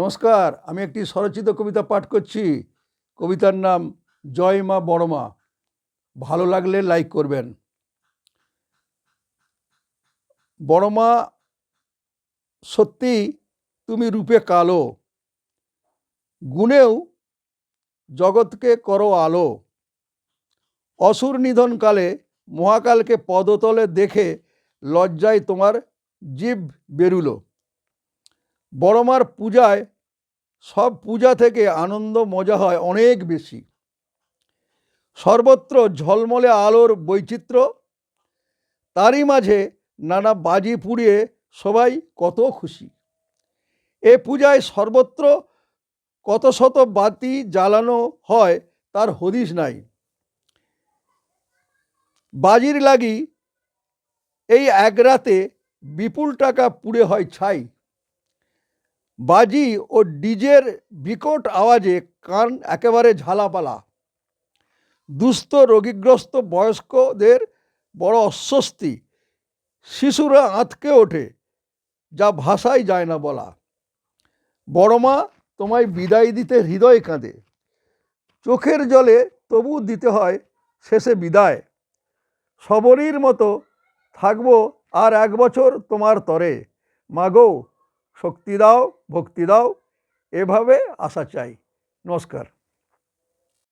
নমস্কার, আমি একটি স্বরচিত কবিতা পাঠ করছি। কবিতার নাম জয় মা বড় মা। ভালো লাগলে লাইক করবেন। বড় মা সত্যি তুমি রূপে কালো। গুণেও জগৎকে করো আলো। অসুর নিধনকালে মহাকালকে পদতলে দেখে লজ্জায় তোমার জীব বেরুলো। বড়মার পূজায় সব পূজা থেকে আনন্দ, মজা হয় অনেক বেশি। সর্বত্র ঝলমলে আলোর বৈচিত্র্য। তারই মাঝে নানা বাজি পুড়িয়ে সবাই কত খুশি। এ পূজায় সর্বত্র কত শত বাতি জ্বালানো হয় তার হদিশ নাই। বাজির লাগি এই এক রাতে বিপুল টাকা পুড়ে হয় ছাই। বাজি ও ডিজের বিকট আওয়াজে কান একেবারে ঝালাপালা। দুস্থ, রোগীগ্রস্ত, বয়স্কদের বড় অস্বস্তি। শিশুরা আঁতকে ওঠে, যা ভাষাই যায় না বলা। বড় মা তোমায় বিদায় দিতে হৃদয় কাঁদে। চোখের জলে তবু দিতে হয় শেষে বিদায়। সবরীর মতো থাকব আর এক বছর তোমার তরে। মাগো শক্তি দাও ভক্তি দাও এভাবে আশা চাই নমস্কার